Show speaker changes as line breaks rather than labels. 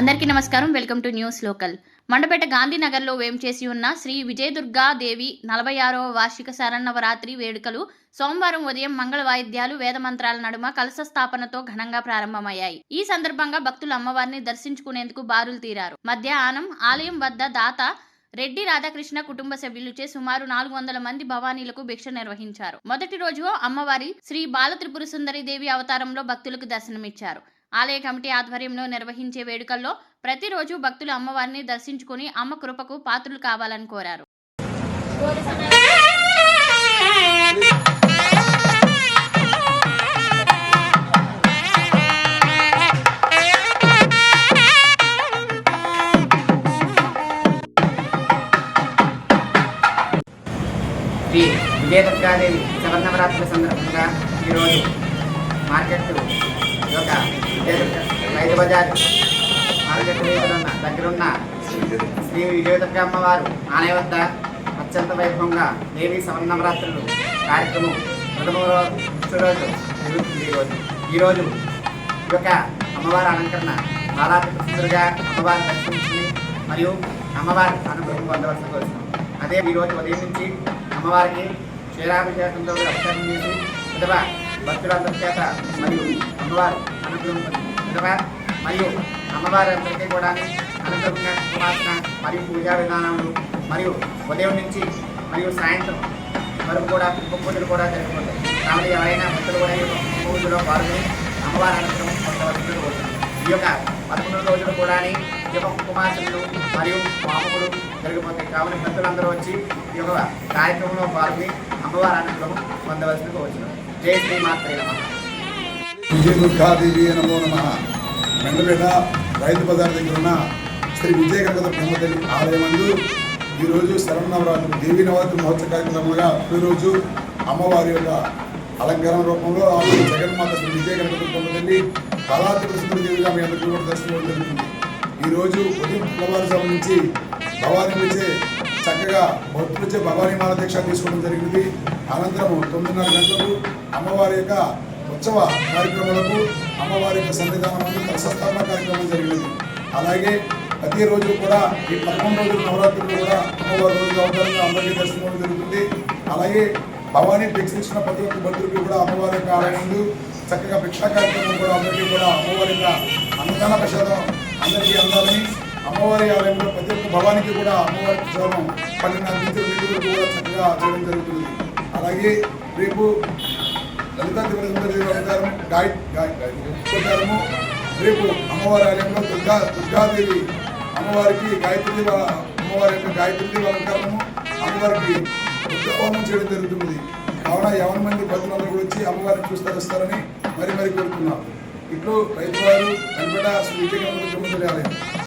అందరికీ నమస్కారం. Welcome to news local. Mandapeta గాంధీనగర్లో వేంచేసి ఉన్న శ్రీ విజయదుర్గా దేవి నలభై ఆరవ వార్షిక శరన్నవరాత్రి వేడుకలు సోమవారం ఉదయం మంగళ వాయిద్యాలు వేదమంత్రాల నడుమ కలశ స్థాపనతో ఘనంగా ప్రారంభమయ్యాయి. ఈ సందర్భంగా భక్తులు అమ్మవారిని దర్శించుకునేందుకు బారులు తీరారు. మధ్యాహ్నం ఆలయం వద్ద దాత రెడ్డి రాధాకృష్ణ కుటుంబ సభ్యులచే సుమారు నాలుగు వందల మంది భవానీలకు భిక్ష నిర్వహించారు. మొదటి రోజు అమ్మవారి శ్రీ బాల త్రిపుర సుందరి దేవి అవతారంలో భక్తులకు దర్శనమిచ్చారు. ఆలయ కమిటీ ఆధ్వర్యంలో నిర్వహించే వేడుకల్లో ప్రతిరోజు భక్తులు అమ్మవారిని దర్శించుకుని అమ్మ కృపకు పాత్రులు కావాలని కోరారు.
శ్రీ విజయదుర్గాదేవి శబరినవరాత్రుల సందర్భంగా ఈరోజు మార్కెట్ యొక్క రైతు బజార్. మార్కెట్ ఉన్న దగ్గరున్న శ్రీ విజయదుర్గ అమ్మవారు ఆలయ వద్ద అత్యంత వైభవంగా దేవి శబరినవరాత్రులు కార్యక్రమం ప్రథమ రోజు రోజు జరుగుతుంది ఈరోజు ఈరోజు ఈ యొక్క అమ్మవారి అలంకరణ. బాలాత్రిగా అమ్మవారి దర్శించుకుని మరియు అమ్మవారి అనుగ్రహం పొందవలసి కోరుతున్నాం అదే ఈరోజు ఉదయం నుంచి అమ్మవారికి క్షీరాభిషేకంతో అభిషేకం చేసి విధవ భక్తులందరి చేత మరియు అమ్మవారు అనుగ్రహం మరియు అమ్మవారి అందరికీ కూడా అనుగ్రహంగా కుమార్తె మరియు పూజా విధానాలు మరియు ఉదయం నుంచి మరియు సాయంత్రం వరకు కూడా పూజలు కూడా జరుగుతుంది కాబట్టి ఎవరైనా భక్తులు కూడా ఈ యొక్క పూజలో పాల్గొని అమ్మవారి అనుగ్రహం పొందవలసింది కోరుతున్నాం ఈ యొక్క పదకొండు రోజులు కూడా ఈ యొక్క కుమార్తెలు మరియు మామూలు జరిగిపోతాయి. కావున భక్తులందరూ వచ్చి ఈ యొక్క కార్యక్రమంలో పాల్గొని అమ్మవారి అనుగ్రహం జై శ్రీ మాత్రే నమః
నమో నమ. మెండపేట రైతు బజార్ దగ్గర ఉన్న శ్రీ విజయగంగద బ్రహ్మతల్లి ఆలయమందు ఈరోజు శరణవరాత్రి దేవి నవరాత్రి మహోత్సవ కార్యక్రమంగా ఈరోజు అమ్మవారి యొక్క అలంకరణ రూపంలో ఆమె జగన్మాత శ్రీ విజయగంగద బ్రహ్మతల్లి కళాత్రి దేవిగా మీ అందరికీ కూడా దర్శనం జరుగుతుంది. ఈరోజు ఉదయం తెల్లవారుజాము నుంచి భవానీ వచ్చే చక్కగా భక్తులచే భవానీ మాల దీక్ష తీసుకోవడం జరిగింది. అనంతరం తొమ్మిదిన్నర గంటలకు అమ్మవారి యొక్క ఉత్సవ కార్యక్రమాలకు అమ్మవారి యొక్క సన్నిధానం కలశస్థాపన కార్యక్రమం జరిగినది అలాగే ప్రతి రోజు కూడా ఈ పదకొండు రోజుల నవరాత్రులు కూడా అమ్మవారి రోజు అవతారంగా అందరికీ దర్శనం జరుగుతుంది. అలాగే భవానీ భిక్షించిన ప్రతి ఒక్క భక్తులకి కూడా అమ్మవారి యొక్క ఆలయంలో చక్కగా భిక్షా కార్యక్రమం కూడా అందరికీ కూడా అమ్మవారి యొక్క అన్నదాన ప్రసాదం అందరికీ అందాలని అమ్మవారి ఆలయంలో ప్రతి ఒక్క భవానికి కూడా అమ్మవారి ప్రసాదం పన్నెండు అందించిన కూడా చక్కగా చేయడం జరుగుతుంది. అలాగే రేపు లలితా త్రిపురసుందరి అవతారం గాయ అవతారము రేపు అమ్మవారి ఆలయంలో దుర్గా దుర్గాదేవి అమ్మవారికి గాయత్రి అమ్మవారి యొక్క గాయత్రి అలంకారము అమ్మవారికి ఉద్యోగం చేయడం జరుగుతుంది. కావున ఎవరి మంది భక్తులందరూ కూడా వచ్చి అమ్మవారిని చూస్తారు వస్తారని మరి మరి కోరుతున్నాం. ఇట్లు రైతు వారు వెంకట శ్రీ విజయనగరం ఆలయం.